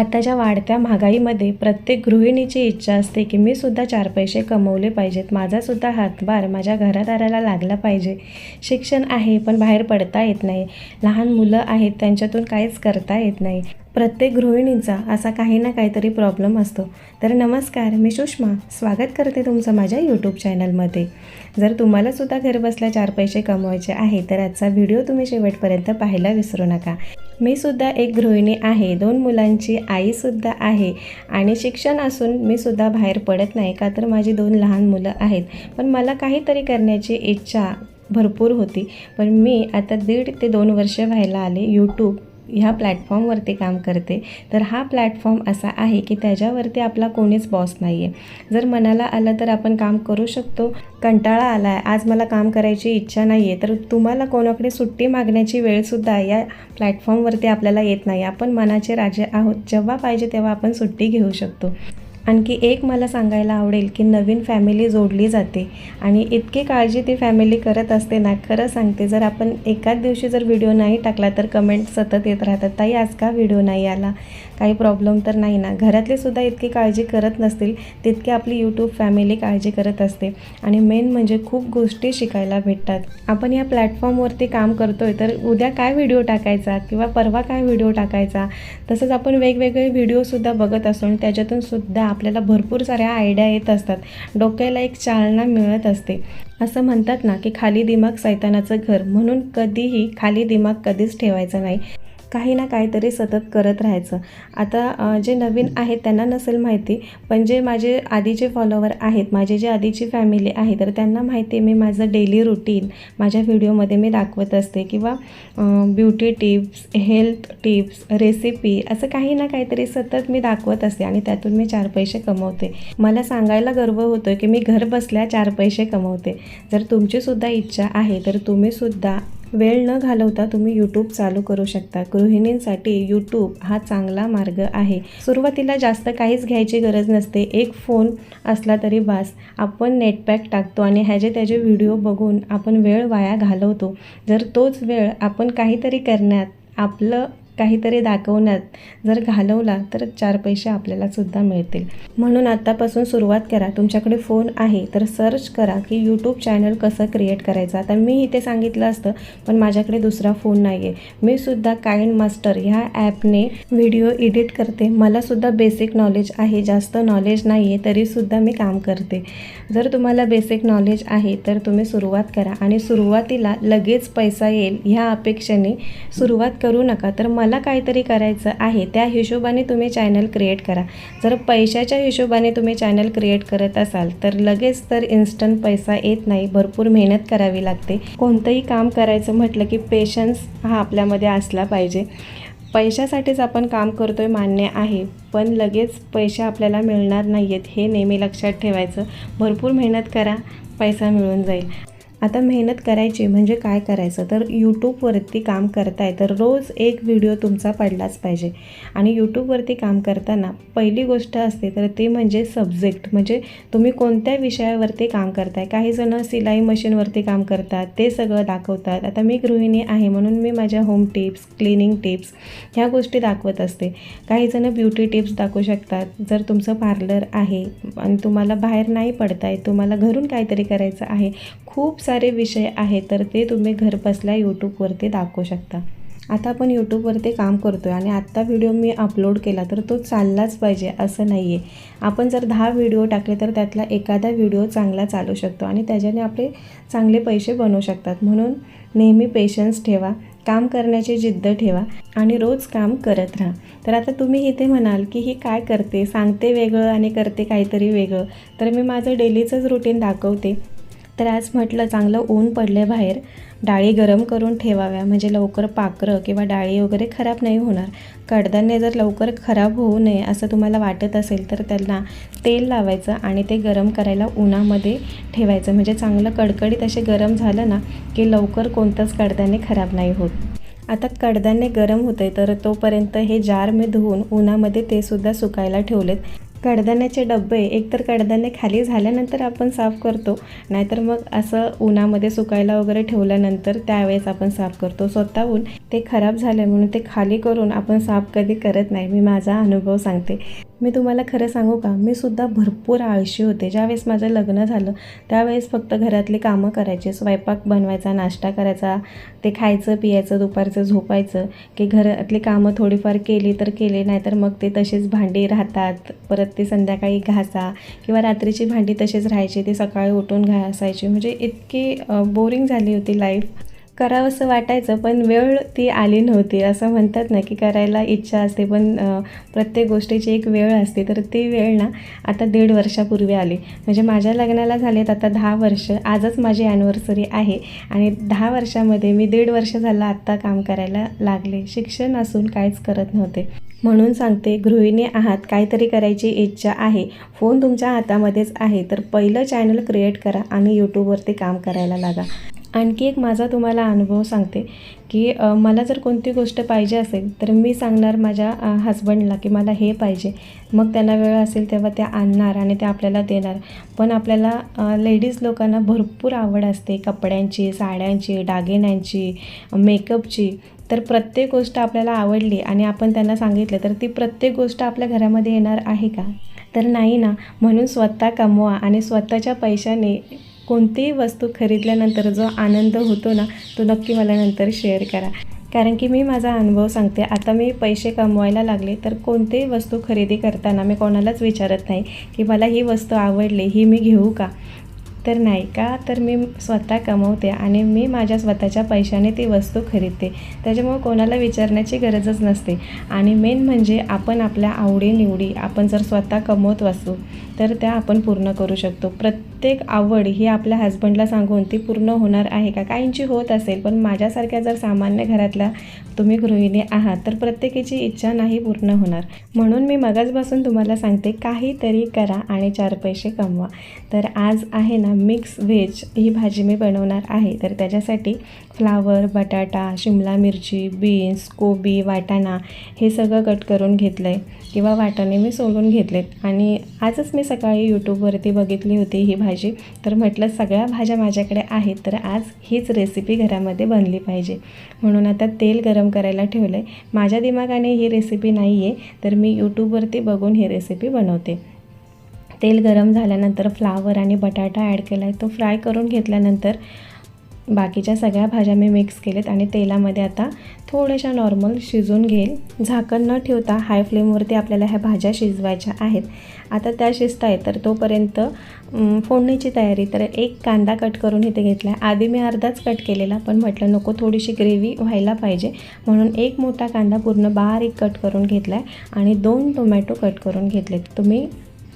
आताच्या वाढत्या महागाईमध्ये प्रत्येक गृहिणीची इच्छा असते की मी सुद्धा चार पैसे कमवले पाहिजेत. माझासुद्धा हातभार माझ्या घरादाराला लागला पाहिजे. शिक्षण आहे पण बाहेर पडता येत नाही. लहान मुलं आहेत त्यांच्यातून काहीच करता येत नाही. प्रत्येक गृहिणींचा असा काही ना काहीतरी प्रॉब्लेम असतो. तर नमस्कार मी सुषमा. स्वागत करते तुमचं माझ्या यूट्यूब चॅनलमध्ये जर तुम्हालासुद्धा घरबसल्या चार पैसे कमवायचे आहे तर आजचा व्हिडिओ तुम्ही शेवटपर्यंत पाहायला विसरू नका. मी सुद्धा एक गृहिणी आहे दोन मुलांची आईसुद्धा आहे आणि शिक्षण असून मी सुद्धा बाहेर पडत नाही का तर माझी दोन लहान मुलं आहेत. पण मला काहीतरी करण्याची इच्छा भरपूर होती. पण मी आता दीड ते दोन वर्ष व्हायला आले यूट्यूब ह्या प्लॅटफॉर्मवरती काम करते. तर हा प्लॅटफॉर्म असा आहे की त्याच्यावरती आपला कोणीच बॉस नाही आहे जर मनाला आलं तर आपण काम करू शकतो. कंटाळा आला आहे आज मला काम करायची इच्छा नाही आहे तर तुम्हाला कोणाकडे सुट्टी मागण्याची वेळसुद्धा या प्लॅटफॉर्मवरती आपल्याला येत नाही. आपण मनाचे राजे आहोत. जेव्हा पाहिजे तेव्हा आपण सुट्टी घेऊ शकतो. आणखी एक मला सांगायला आवडेल की नवीन फॅमिली जोडली जाते. आणि इतकी काळजी ती फॅमिली करत असते ना खरं सांगते जर आपण एकाच दिवशी जर व्हिडिओ नाही टाकला तर कमेंट सतत येत राहतात. ताई आज का व्हिडिओ नाही आला? काही प्रॉब्लेम तर नाही ना? घरातले सुद्धा इतकी काळजी करत नसतील तितकी आपली यूट्यूब फॅमिली काळजी करत असते. आणि मेन म्हणजे खूप गोष्टी शिकायला भेटतात. आपण या प्लॅटफॉर्मवरती काम करतोय तर उद्या काय व्हिडिओ टाकायचा? किंवा परवा काय व्हिडिओ टाकायचा? तसंच आपण वेगवेगळे व्हिडिओसुद्धा बघत असून त्याच्यातूनसुद्धा त्याच्यातून सुद्धा आपल्याला भरपूर साऱ्या आयडिया येत असतात. डोक्याला एक चालना मिळत असते. असं म्हणतात ना की खाली दिमाग सैतानाचं घर. म्हणून कधीही खाली दिमाग कधीच ठेवायचं नाही. काही ना काहीतरी सतत करत राहायचं. आता जे नवीन आहेत त्यांना नसेल माहिती पण जे माझे आधीचे फॉलोवर आहेत माझे जे आधीची फॅमिली आहे तर त्यांना माहिती आहे मी माझं डेली रुटीन माझ्या व्हिडिओमध्ये मी दाखवत असते किंवा beauty tips health tips recipe असं काही ना काहीतरी सतत मी दाखवत असते आणि त्यातून मी चार पैसे कमवते. मला सांगायला गर्व होतो की मी घर बसल्या चार पैसे कमवते. जर तुमचीसुद्धा इच्छा आहे तर तुम्हीसुद्धा वेळ न घालवता तुम्ही यूट्यूब चालू करू शकता. गृहिणींसाठी यूट्यूब हा चांगला मार्ग आहे. सुरुवातीला जास्त काहीच घ्यायची गरज नसते. एक फोन असला तरी बास. आपण नेटपॅक टाकतो आणि ह्याचे त्याचे व्हिडिओ बघून आपण वेळ वाया घालवतो. जर तोच वेळ आपण काहीतरी करण्यात आपलं काहीतरी दाखवण्यात जर घालवला तर चार पैसे आपल्याला सुद्धा मिळतील. म्हणून आत्तापासून सुरुवात करा. तुमच्याकडे फोन आहे तर सर्च करा की यूट्यूब चॅनल कसं क्रिएट करायचं. आता मी इथे सांगितलं असतं पण माझ्याकडे दुसरा फोन नाही आहे मी सुद्धा काइंड मास्टर ह्या ॲपने व्हिडिओ एडिट करते. मलासुद्धा बेसिक नॉलेज आहे. जास्त नॉलेज नाही आहे तरीसुद्धा मी काम करते. जर तुम्हाला बेसिक नॉलेज आहे तर तुम्ही सुरुवात करा. आणि सुरुवातीला लगेच पैसा येईल ह्या अपेक्षेने सुरुवात करू नका. तर मला काहीतरी करायचं आहे त्या हिशोबाने तुम्ही चॅनल क्रिएट करा. जर पैशाच्या हिशोबाने तुम्ही चॅनल क्रिएट करत असाल तर लगेच तर इन्स्टंट पैसा येत नाही भरपूर मेहनत करावी लागते. कोणतंही काम करायचं म्हटलं की पेशन्स हा आपल्यामध्ये असला पाहिजे. पैशासाठीच आपण काम करतोय मान्य आहे पण लगेच पैसे आपल्याला मिळणार नाही आहेत हे नेहमी लक्षात ठेवायचं. भरपूर मेहनत करा पैसा मिळून जाईल. आता मेहनत करायची म्हणजे काय करायचं? तर यूट्यूबवरती काम करताय तर रोज एक व्हिडिओ तुमचा पडलाच पाहिजे. आणि यूट्यूबवरती काम करताना पहिली गोष्ट असते तर ते म्हणजे सब्जेक्ट म्हणजे तुम्ही कोणत्या विषयावरती काम करताय? काही जणं सिलाई मशीनवरती काम करतात ते सगळं दाखवतात. आता मी गृहिणी आहे म्हणून मी माझ्या होम टिप्स क्लिनिंग टिप्स ह्या गोष्टी दाखवत असते. काही जणं ब्युटी टिप्स दाखवू शकतात. जर तुमचं पार्लर आहे आणि तुम्हाला बाहेर नाही पडताय तुम्हाला घरून काहीतरी करायचं आहे खूप सारे विषय आहेत तर ते तुम्ही घरबसल्या यूट्यूबवरती दाखवू शकता. आता आपण यूट्यूबवरती काम करतो आहे आणि आत्ता व्हिडिओ मी अपलोड केला तर तो चाललाच पाहिजे असं नाही आहे आपण जर दहा व्हिडिओ टाकले तर त्यातला एखादा व्हिडिओ चांगला चालू शकतो आणि त्याच्याने आपले चांगले पैसे बनवू शकतात. म्हणून नेहमी पेशन्स ठेवा काम करण्याची जिद्द ठेवा आणि रोज काम करत राहा. तर आता तुम्ही इथे म्हणाल की ही काय करते? सांगते वेगळं आणि करते काहीतरी वेगळं. तर मी माझं डेलीचंच रुटीन दाखवते. तर आज म्हटलं चांगलं ऊन पडलं बाहेर डाळी गरम करून ठेवाव्या म्हणजे लवकर पाखरं किंवा डाळी वगैरे खराब नाही होणार. कडधान्य जर लवकर खराब होऊ नये असं तुम्हाला वाटत असेल तर त्यांना तेल लावायचं आणि ते गरम करायला उन्हामध्ये ठेवायचं. म्हणजे चांगलं कडकडीत असे गरम झालं ना की लवकर कोणतंच कडधान्य खराब नाही होत. आता कडधान्य गरम होते तर तोपर्यंत हे जार मी धुवून उन्हामध्ये ते सुद्धा सुकायला ठेवलेत. कडधान्याचे डबे एकतर कडधान्य खाली झाल्यानंतर आपण साफ करतो नाहीतर मग असं उन्हामध्ये सुकायला वगैरे ठेवल्यानंतर त्यावेळेस आपण साफ करतो. स्वतःहून ते खराब झालं म्हणून ते खाली करून आपण साफ कधी करत नाही मी माझा अनुभव सांगते. मी तुम्हाला खरं सांगू का? मी सुद्धा भरपूर आळशी होते. ज्यावेळेस माझं लग्न झालं त्यावेळेस फक्त घरातली कामं करायची. स्वयंपाक बनवायचा नाश्ता करायचा ते खायचं पियायचं दुपारचं झोपायचं की घरातली कामं थोडीफार केली तर केली नाहीतर मग ते तशीच भांडी राहतात. परत ते संध्याकाळी घासा किंवा रात्रीची भांडी तशीच राहायची. ती सकाळी उठून घासायची. म्हणजे इतकी बोरिंग झाली होती लाईफ करावंसं वाटायचं पण वेळ ती आली नव्हती. असं म्हणतात ना की करायला इच्छा असते पण प्रत्येक गोष्टीची एक वेळ असते. तर ती वेळ ना आता दीड वर्षापूर्वी आली. म्हणजे माझ्या लग्नाला झालेत आता दहा वर्ष. आजच माझी ॲनिव्हर्सरी आहे. आणि दहा वर्षामध्ये मी दीड वर्ष झालं आत्ता काम करायला लागले. शिक्षण असून काहीच करत नव्हते. म्हणून सांगते गृहिणी आहात काहीतरी करायची इच्छा आहे. फोन तुमच्या हातामध्येच आहे. तर पहिलं चॅनल क्रिएट करा आणि यूट्यूबवरती काम करायला लागा. आणखी एक माझा तुम्हाला अनुभव सांगते की मला जर कोणती गोष्ट पाहिजे असेल तर मी सांगणार माझ्या हस्बंडला की मला हे पाहिजे. मग त्यांना वेळ असेल तेव्हा ते आणणार आणि ते आपल्याला देणार. पण आपल्याला लेडीज लोकांना भरपूर आवड असते कपड्यांची साड्यांची दागिन्यांची मेकअपची तर प्रत्येक गोष्ट आपल्याला आवडली आणि आपण त्यांना सांगितलं तर ती प्रत्येक गोष्ट आपल्या घरामध्ये येणार आहे का? तर नाही ना. म्हणून स्वतः कमवा आणि स्वतःच्या पैशाने कोणतीही वस्तू खरीदल्यानंतर जो आनंद होतो ना तो नक्की मला नंतर शेअर करा. कारण की मी माझा अनुभव सांगते आता मी पैसे कमवायला लागले तर कोणतीही वस्तू खरेदी करताना मी कोणालाच विचारत नाही की मला ही वस्तू आवडली ही मी घेऊ का? तर नाही का? तर मी स्वतः कमवते आणि मी माझ्या स्वतःच्या पैशाने ती वस्तू खरीदते. त्याच्यामुळे कोणाला विचारण्याची गरजच नसते. आणि मेन म्हणजे आपण आपल्या आवडीनिवडी आपण जर स्वतः कमवत असू तर त्या आपण पूर्ण करू शकतो. प्रत्येक प्रत्येक आवड ही आपल्या हजबंडला सांगून ती पूर्ण होणार आहे का? काहींची होत असेल पण माझ्यासारख्या जर सामान्य घरातल्या तुम्ही गृहिणी आहात तर प्रत्येकाची इच्छा नाही पूर्ण होणार. म्हणून मी मगाचपासून तुम्हाला सांगते काहीतरी करा आणि चार पैसे कमवा. तर आज आहे ना मिक्स व्हेज ही भाजी मी बनवणार आहे. तर त्याच्यासाठी फ्लावर बटाटा शिमला मिरची बीन्स कोबी वाटाणा हे सगळं कट करून घेतलं आहे किंवा वाटाणे मी सोलून घेतलेत. आणि आजच मी सकाळी यूट्यूबवरती बघितली होती ही भाजी तर म्हटलं सगळ्या भाज्या माझ्याकडे आहेत तर आज हीच रेसिपी घरामध्ये बनली पाहिजे. म्हणून आता तेल गरम करायला ठेवलं आहे माझ्या दिमागाने ही रेसिपी नाही आहे तर मी यूट्यूबवरती बघून ही रेसिपी बनवते. तेल गरम झाल्यानंतर फ्लावर आणि बटाटा ॲड केला आहे तो फ्राय करून घेतल्यानंतर बाकीच्या सगळ्या भाज्या मी मिक्स केलेत आणि तेलामध्ये आता थोड्याशा नॉर्मल शिजून घेईल झाकण न ठेवता हाय फ्लेमवरती आपल्याला ह्या भाज्या शिजवायच्या आहेत. आता त्या शिजत आहेत तर तोपर्यंत फोडणीची तयारी. तर एक कांदा कट करून इथे घेतला आहे आधी मी अर्धाच कट केलेला पण म्हटलं नको थोडीशी ग्रेव्ही व्हायला पाहिजे. म्हणून एक मोठा कांदा पूर्ण बारीक कट करून घेतला आहे आणि दोन टोमॅटो कट करून घेतलेत. तुम्ही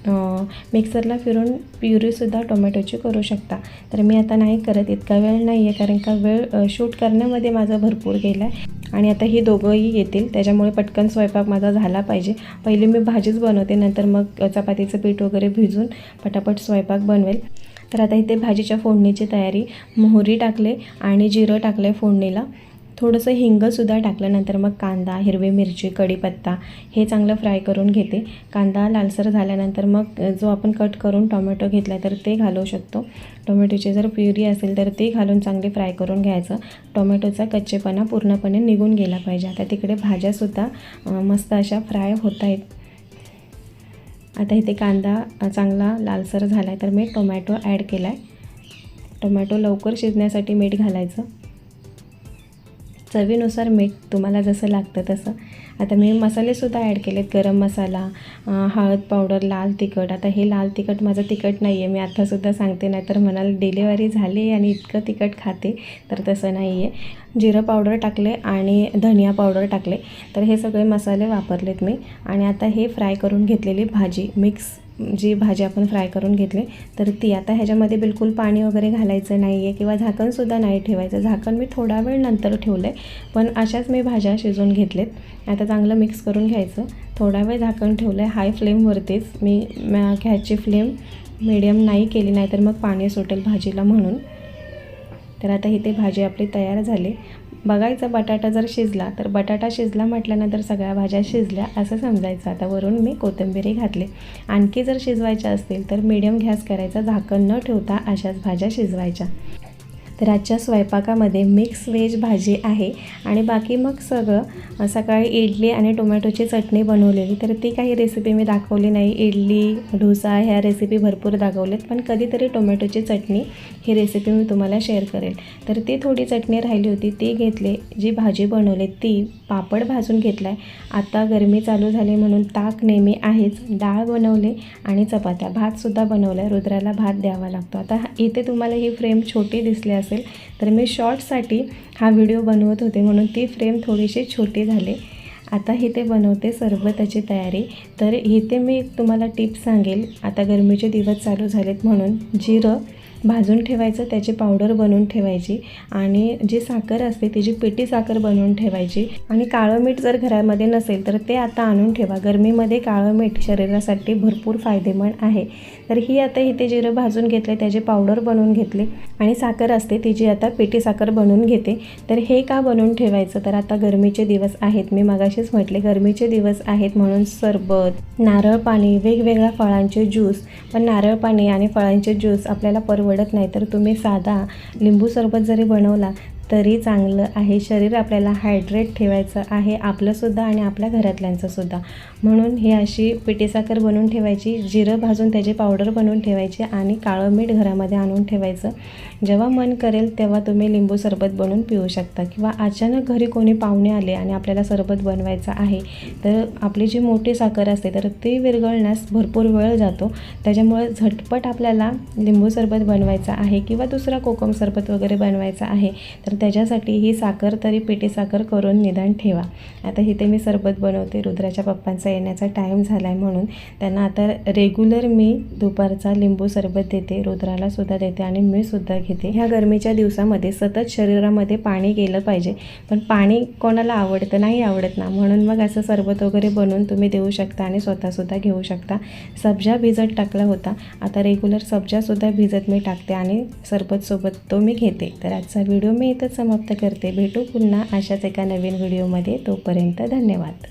मिक्सरला फिरून प्युरीसुद्धा टोमॅटोची करू शकता. तर मी आता नाही करत इतका वेळ नाही आहे कारण का वेळ शूट करण्यामध्ये माझा भरपूर गेला आहे आणि आता ही दोघंही येतील त्याच्यामुळे पटकन स्वयंपाक माझा झाला पाहिजे. पहिले मी भाजीच बनवते नंतर मग चपातीचं पीठ वगैरे भिजून पटापट स्वयंपाक बनवेल. तर आता इथे भाजीच्या फोडणीची तयारी. मोहरी टाकले आणि जिरं टाकले फोडणीला. थोडंसं हिंगसुद्धा टाकल्यानंतर मग कांदा हिरवी मिरची कढीपत्ता हे चांगलं फ्राय करून घेते. कांदा लालसर झाल्यानंतर मग जो आपण कट करून टोमॅटो घेतला तर ते घालू शकतो. टोमॅटोची जर प्युरी असेल तर ते घालून चांगली फ्राय करून घ्यायचं. टोमॅटोचा कच्चेपणा पूर्णपणे निघून गेला पाहिजे. आता तिकडे भाज्यासुद्धा मस्त अशा फ्राय होत आहेत. आता इथे कांदा चांगला लालसर झाला आहे तर मी टोमॅटो ॲड केला आहे टोमॅटो लवकर शिजण्यासाठी मीठ घालायचं. चवीनुसार मीठ तुम्हाला जसं लागतं तसं. आता मी मसालेसुद्धा ॲड केलेत गरम मसाला हळद पावडर लाल तिखट. आता हे लाल तिखट माझं तिखट नाही आहे मी आत्तासुद्धा सांगते नाही तर म्हणाल डिलेवरी झाली आणि इतकं तिखट खाते. तर तसं नाही आहे जिरं पावडर टाकले आणि धनिया पावडर टाकले. तर हे सगळे मसाले वापरलेत मी. आणि आता हे फ्राय करून घेतलेली भाजी मिक्स जी भाजी आपण फ्राय करून घेतली तर ती आता ह्याच्यामध्ये बिलकुल पाणी वगैरे घालायचं नाही आहे किंवा झाकणसुद्धा नाही ठेवायचं. झाकण मी थोडा वेळ नंतर ठेवलं आहे पण अशाच मी भाज्या शिजवून घेतलेत. आता चांगलं मिक्स करून घ्यायचं. थोडा वेळ झाकण ठेवलं आहे हाय फ्लेमवरतीच मी घ्यायची फ्लेम मिडियम नाही केली नाही तर मग पाणी सुटेल भाजीला म्हणून. तर आता इथे भाजी आपली तयार झाली. बघायचं बटाटा जर शिजला तर बटाटा शिजला म्हटल्यानंतर सगळ्या भाज्या शिजल्या असं समजायचं. आता वरून मी कोथिंबिरी घातली. आणखी जर शिजवायच्या असतील तर मीडियम गॅस करायचा झाकण न ठेवता अशाच भाज्या शिजवायच्या. तर आजच्या स्वयंपाकामध्ये मिक्स व्हेज भाजी आहे. आणि बाकी मग सगळं सकाळी इडली आणि टोमॅटोची चटणी बनवलेली. तर ती काही रेसिपी मी दाखवली नाही. इडली डोसा ह्या रेसिपी भरपूर दाखवलेत. पण कधीतरी टोमॅटोची चटणी ही रेसिपी मी तुम्हाला शेअर करेल. तर ती थोडी चटणी राहिली होती. ती घेतली. जी भाजी बनवली ती पापड भाजून घेतला आहे आता गरमी चालू झाली म्हणून ताक नेहमी आहेच. डाळ बनवले आणि चपात्या. भातसुद्धा बनवला आहे रुद्राला भात द्यावा लागतो. आता इथे तुम्हाला ही फ्रेम छोटी दिसली असेल तर मी शॉर्टसाठी हा व्हिडिओ बनवत होते म्हणून ती फ्रेम थोडीशी छोटी झाली. आता इथे बनवते सरबताची तयारी. तर इथे मी एक तुम्हाला टिप सांगेल. आता गरमीचे दिवस चालू झालेत म्हणून जिरं भाजून ठेवायचं त्याची पावडर बनवून ठेवायची आणि जी साखर असते तिची पिठी साखर बनवून ठेवायची. आणि काळं मीठ जर घरामध्ये नसेल तर ते आता आणून ठेवा. गरमीमध्ये काळं मीठ शरीरासाठी भरपूर फायदेमंद आहे. तर ही आता इथे जिरं भाजून घेतले त्याची पावडर बनवून घेतली आणि साखर असते तिची आता पिठी साखर बनवून घेते. तर हे का बनवून ठेवायचं? तर आता गरमीचे दिवस आहेत. मी मगाशीच म्हटले गरमीचे दिवस आहेत म्हणून सरबत नारळ पाणी वेगवेगळ्या फळांचे ज्यूस. पण नारळ पाणी आणि फळांचे ज्यूस आपल्याला आवडत नाही तर तुम्ही साधा लिंबू सरबत जरी बनवला तरी चांगलं आहे. शरीर आपल्याला हायड्रेट ठेवायचं आहे आपलंसुद्धा आणि आपल्या घरातल्यांचंसुद्धा. म्हणून ही अशी पिठी साखर बनवून ठेवायची जिरं भाजून त्याची पावडर बनवून ठेवायची आणि काळं मीठ घरामध्ये आणून ठेवायचं. जेव्हा मन करेल तेव्हा तुम्ही लिंबू सरबत बनवून पिऊ शकता किंवा अचानक घरी कोणी पाहुणे आले आणि आपल्याला सरबत बनवायचं आहे तर आपली जी मोठी साखर असते तर ती विरघळण्यास भरपूर वेळ जातो. त्याच्यामुळे झटपट आपल्याला लिंबू सरबत बनवायचं आहे किंवा दुसरा कोकम सरबत वगैरे बनवायचा आहे तर त्याच्यासाठी ही साखर तरी पिठी साखर करून निदान ठेवा. आता इथे मी सरबत बनवते. रुद्राच्या पप्पांचा येण्याचा टाईम झाला आहे म्हणून त्यांना आता रेग्युलर मी दुपारचा लिंबू सरबत देते. रुद्रालासुद्धा देते आणि मी सुद्धा घेते. ह्या गरमीच्या दिवसामध्ये सतत शरीरामध्ये पाणी गेलं पाहिजे. पण पाणी कोणाला आवडतं? नाही आवडत ना. म्हणून मग असं सरबत वगैरे बनवून तुम्ही देऊ शकता आणि स्वतःसुद्धा घेऊ शकता. सब्जा भिजत टाकला होता. आता रेग्युलर सब्जासुद्धा भिजत मी टाकते आणि सरबतसोबत तो मी घेते. तर आजचा व्हिडिओ मी इथंच समाप्त करते. भेटू पुन्हा अशाच एका नवीन व्हिडिओमध्ये. तोपर्यंत धन्यवाद.